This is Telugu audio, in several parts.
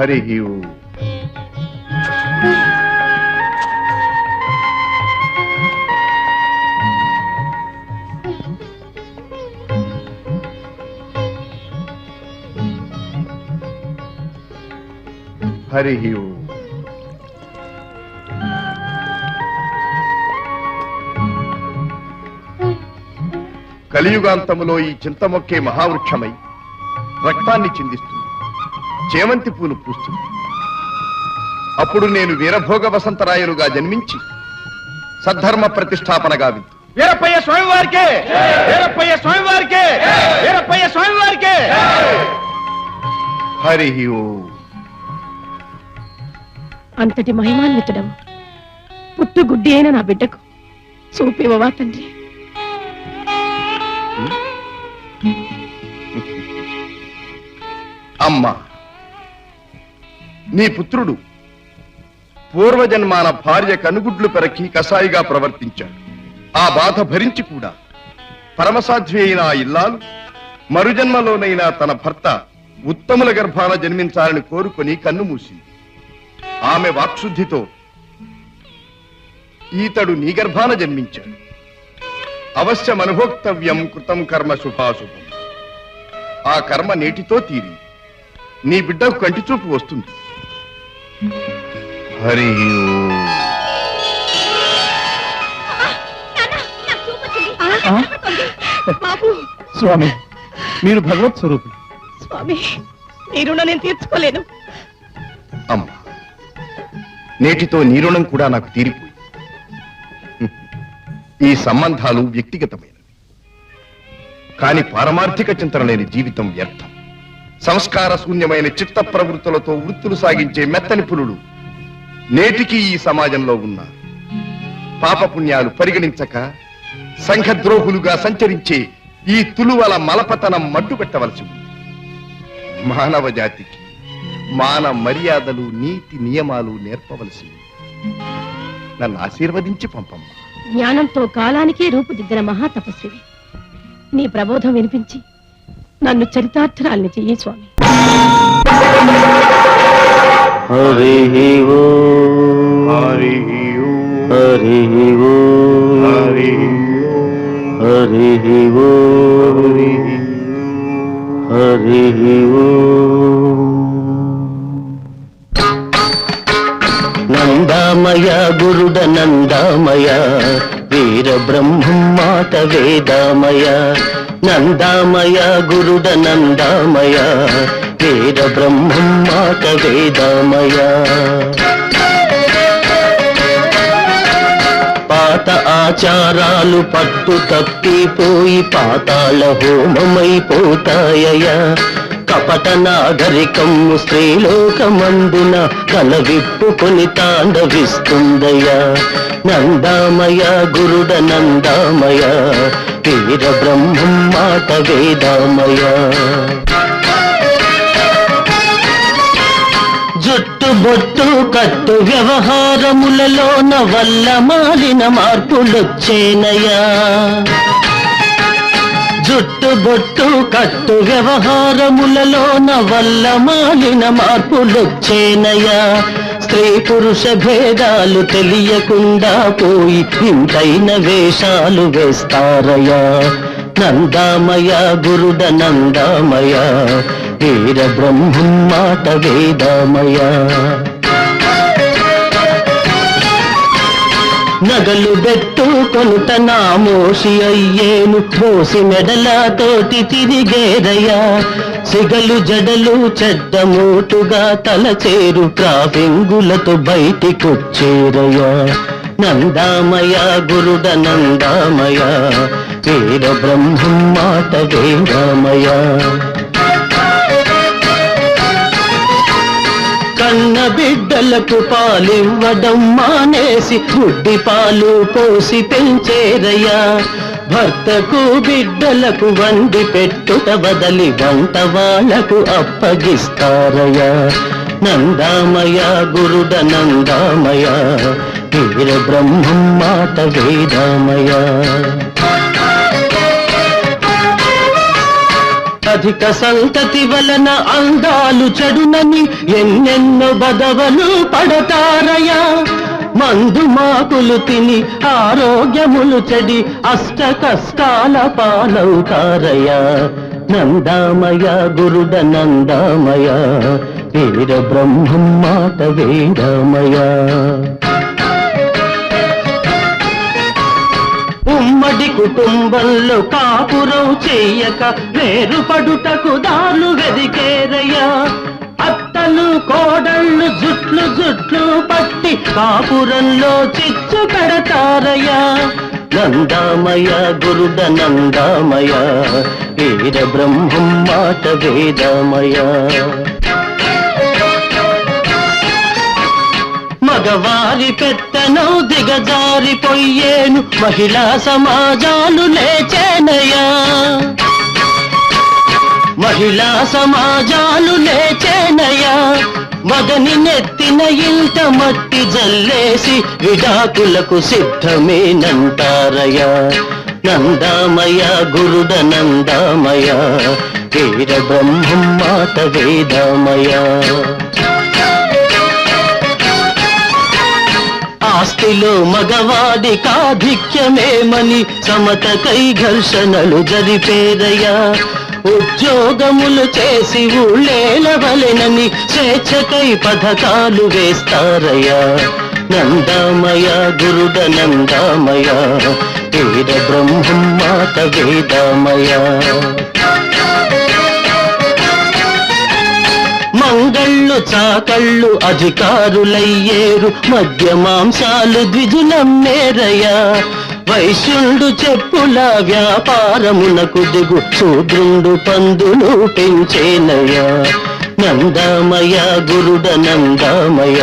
హరి ఓం. హరి కలియుగాంతములో ఈ చింతమొక్కే మహావృక్షమై రక్తాన్ని చిందిస్తుంది చేమంతి పూలు పూస్తుంది. అప్పుడు నేను వీరభోగ వసంతరాయలుగా జన్మించి సద్ధర్మ ప్రతిష్టాపనగా విద్దు వీరప్పయ్య స్వామి వారికే వీరప్పయ్య స్వామి వారికే వీరప్పయ్య స్వామి వారికే హరి ఓం. అంతటి మహిమాన్వితుడవు. పుట్టు గుడ్డి అయిన నా బిడ్డకు చూపివవా తండ్రి? అమ్మా నీ పుత్రుడు పూర్వజన్మాన భార్య కనుగుడ్లు పెరకి కసాయిగా ప్రవర్తించాడు. ఆ బాధ భరించి కూడా పరమసాధ్వి అయిన ఆ ఇల్లాలు మరుజన్మలోనైనా తన భర్త ఉత్తముల గర్భాన జన్మించాలని కోరుకొని కన్ను మూసింది. ఆమె వాక్శుద్ధితో ఈతడు నీ గర్భాన జన్మించాడు. అవశ్యం అనుభోక్తవ్యం కృతం కర్మ శుభాశుభం. ఆ కర్మ నేటితో తీరి నీ బిడ్డకు కంటి చూపు వస్తుంది. హరి స్వామి మీరు భగవత్ స్వరూపులు స్వామి నీ రుణం నేను తీర్చుకోలేను. అమ్మ నేటితో నీ రుణం కూడా నాకు తీరిపోయి ఈ సంబంధాలు వ్యక్తిగతమైనవి. కాని పారమార్థిక చింతన లేని జీవితం వ్యర్థం. సంస్కార శూన్యమైన చిత్త ప్రవృత్తులతో వృత్తులు సాగించే మెత్తని పులుడు నేటికి ఈ సమాజంలో ఉన్నారు పాపపుణ్యాలు పరిగణించక సంఘద్రోహులుగా సంచరించే ఈ తులువల మలపతనం మట్టుపెట్టవలసి ఉంది. మానవ జాతికి మాన మర్యాదలు నీతి నియమాలు నేర్పవలసి ఉంది. నన్ను ఆశీర్వదించి పంపమ్మ. జ్ఞానంతో కాలానికే రూపుదిద్దిన మహాతపస్వి నీ ప్రబోధం వినిపించి నన్ను చరితార్థరాల్ని చెయ్యి స్వామి. హరి హరి హరి హరి హరి నందామయ గురుడ నందామయ వీర బ్రహ్మం మాట వేదామయ నందామయ గురుడ నందామయ వేద బ్రహ్మం మాట వేదామయ పాత ఆచారాలు పట్టు తప్పిపోయి పాతాళ హోమమైపోతాయ కపట నాగరికం స్త్రీలోకమందున కల విప్పుకొని తాండవిస్తుందయ్యా నందామయ గురుడ నందామయ వీర బ్రహ్మం మాట వేదామయ జుట్టు బొట్టు కట్టు వ్యవహారములలోన వల్ల మారిన మార్పులొచ్చేనయా జుట్టు బొట్టు కట్టు వ్యవహారములలోన వల్ల మాలిన మార్పులొచ్చేనయా స్త్రీ పురుష భేదాలు తెలియకుండా పోయి ఇంతైన వేషాలు వేస్తారయా నందామయ గురుడ నందామయ వీర బ్రహ్మం మాట వేదామయ నగలు బెట్టు నా మోసి అయ్యేను. మోసి మెడలతోటి తిరిగేదయ్యా. సిగలు జడలు చెడ్డ మూటుగా తల చేరు ట్రాఫింగులతో బయటికొచ్చేరయ్యా నందామయ గురుడ నందామయ వీర బ్రహ్మం మాట వేదామయ కన్న బిడ్డలకు పాలివ్వడం మానేసి గుడ్డి పాలు పోసి పెంచేరయ్యా. భర్తకు బిడ్డలకు వండి పెట్టుట బదలి వంట వాళ్ళకు అప్పగిస్తారయ్యా. నందామయ గురుడ నందామయ వీర బ్రహ్మం మాట వేదామయా అధిక సంతతి వలన అందాలు చెడునని ఎన్నెన్నో బదవలు పడతారయా మందు మాకులు తిని ఆరోగ్యములు చెడి అష్ట కష్టాల పాలవుతారయా నందామయ గురుడ నందామయ వీర బ్రహ్మం మాట వేడమయా కుటుంబంలో కాపురం చెయ్యక వేరుపడుటకు దారులు వెదికేరయ్యా అత్తలు కోడళ్ళు జుట్లు జుట్లు పట్టి కాపురంలో చిచ్చు పెడతారయ్యా. నందామయ గురుడ నందామయ వీర బ్రహ్మం మాట వేదామయ. దిగజారిపోయేను మహిళా సమాజాలు లేచేనయా మహిళా సమాజాలు లేచేనయా మగని నెత్తిన ఇంత మట్టి జల్లేసి విడాకులకు సిద్ధమేనంటారయా నందామయ గురుడ నందామయ వీర బ్రహ్మం మాట వేదామయ ఆస్తిలో మగవాడి కాధిక్యమేమని సమతకై ఘర్షణలు జరిపేరయ్యా ఉద్యోగములు చేసి ఊళ్ళేలవలెనని స్వేచ్ఛకై పథకాలు వేస్తారయ్యా. నందామయ గురుడ నందామయ వేద బ్రహ్మం మాత వేదామయ. చాకళ్ళు అధికారులయ్యేరు. మధ్య మాంసాలు ద్విజులమ్మేరయ్యా వైశ్యుండు చెప్పుల వ్యాపారమునకు దిగు. శూద్రుండు పందులు పెంచేనయ్యా నందామయ గురుడ నందామయ.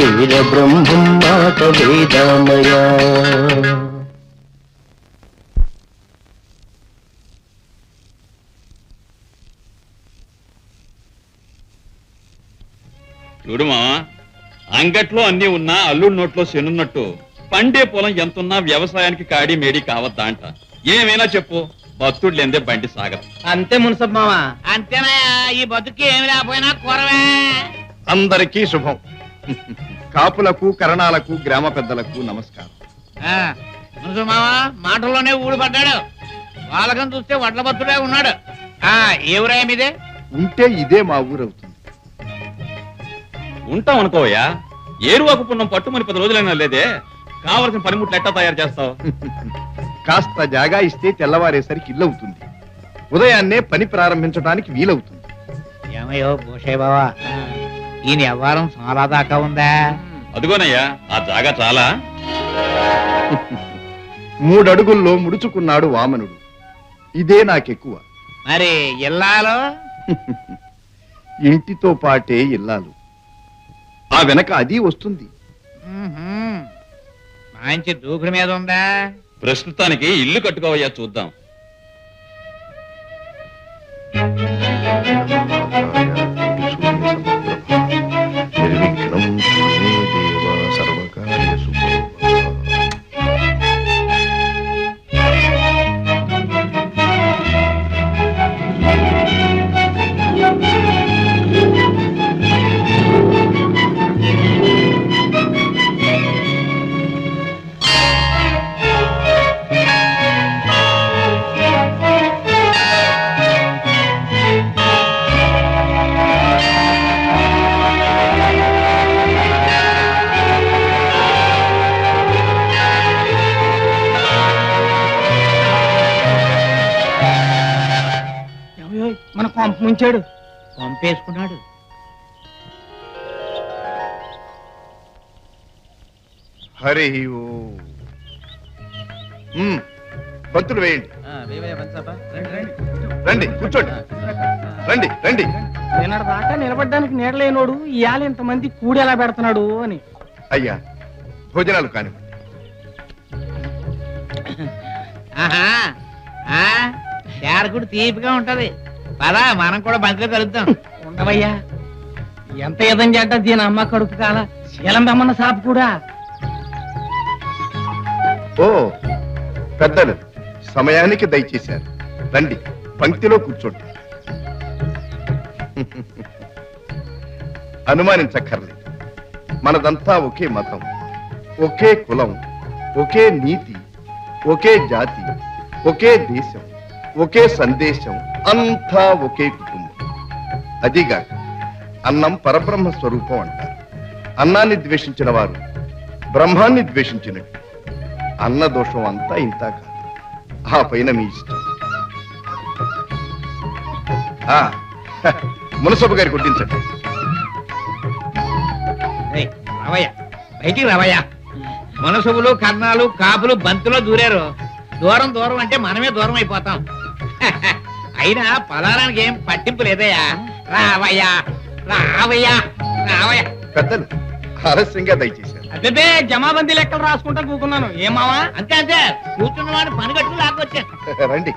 వీర బ్రహ్మం మాట వేదామయ. చూడు మావా అంగట్లో అన్ని ఉన్నా అల్లుడి నోట్లో శనున్నట్టు పండే పొలం ఎంతున్నా వ్యవసాయానికి కాడి మేడి కావద్దా అంట. ఏమైనా చెప్పు భక్తుడు లేదే బండి సాగదు. అంతే మున్సబ్ మామ అంతేనయ్యా ఈ బతుకి ఏమి లేకపోయినా కూరవే అందరికీ శుభం. కాపులకు కరణాలకు గ్రామ పెద్దలకు నమస్కారం. ఆ, మునుసు మామ మాటల్లోనే ఊడిపడ్డాడు వాళ్ళకం చూస్తే వడ్ల బతుడే ఉన్నాడు. ఆ ఎవరాయ మీదే? ఉంటే ఇదే మా ఊరవుతుంది. ఉంటాం అనుకోవయ్యా ఏరువాకు పుణ్యం పట్టుమని పది రోజులైనా లేదే. కావలసిన పనిముట్లు ఎట్టా తయారు చేస్తావు? కాస్త జాగా ఇస్తే తెల్లవారేసరికి ఇల్లు అవుతుంది ఉదయాన్నే పని ప్రారంభించడానికి వీలవుతుంది. ఏమయ్యో భూషయ్య బావా? ఈ వ్యవహారం చాలా దాకా ఉందా? అదిగోనయ్యా ఆ జాగా చాలా. మూడడుగుల్లో ముడుచుకున్నాడు వామనుడు. ఇదే నాకెక్కువ. మరి ఇల్లాలో? ఇంటితో పాటే ఇల్లాలు. ఆ వెనక అది వస్తుంది. మంచి దూకుడు మీద ఉందా? ప్రస్తుతానికి ఇల్లు కట్టుకోవయ్యా చూద్దాం. ముంచాడు పంపేసుకున్నాడు. హరి. పంతులు వేయండి. రండి కూర్చోండి. రండి రండి. నిన్నటి దాకా నిలబడ్డానికి నీడలేనోడు ఇవాళ ఇంతమంది కూడి ఎలా పెడుతున్నాడు అని. అయ్యా భోజనాలు కానివ్వండి. ఆహా ఆ శారకుడు తీపిగా ఉంటది. పదా మనం కూడా బంతిలో కలుద్దాం. ఉండవయ్యా. ఎంత ఇదం చేట దీని అమ్మ కడుపు కాల? శీలం బెమ్మన్న సాపు కూడా. ఓ పెద్దలు సమయానికి దయచేశారు. రండి పంక్తిలో కూర్చోండి. అనుమానించక్కర్లేదు. మనదంతా ఒకే మతం ఒకే కులం ఒకే నీతి ఒకే జాతి ఒకే దేశం. ఒకే సందేశం అంతా ఒకే కుటుంబం. అదిగా అన్నం పరబ్రహ్మ స్వరూపం అంటారు. అన్నాన్ని ద్వేషించిన వారు బ్రహ్మాన్ని ద్వేషించినట్టు. అన్న దోషం అంతా ఇంత కాదు. ఆ పైన మీ ఇష్టం. ఆ, మునసబు గారి కొట్టించండి. ఏయ్, రావయ్య బయటికి రావయ్యా. మనసులు కర్ణాలు కాపులు బంతులో దూరారు. దూరం దూరం అంటే మనమే దూరం అయిపోతాం. అయినా పలారానికి ఏం పట్టింపు లేదయ్యా. రావయ్యా రావయ్యా రావయ్యా. పెద్దలు ఆలస్యంగా దయచేశారు. అదే జమాబందీ లెక్కలు రాసుకుంటా కూకున్నాను. ఏమావా అంతే అంతే. కూర్చున్న వాడు పని కట్టుకు లాక్కొచ్చాను రండి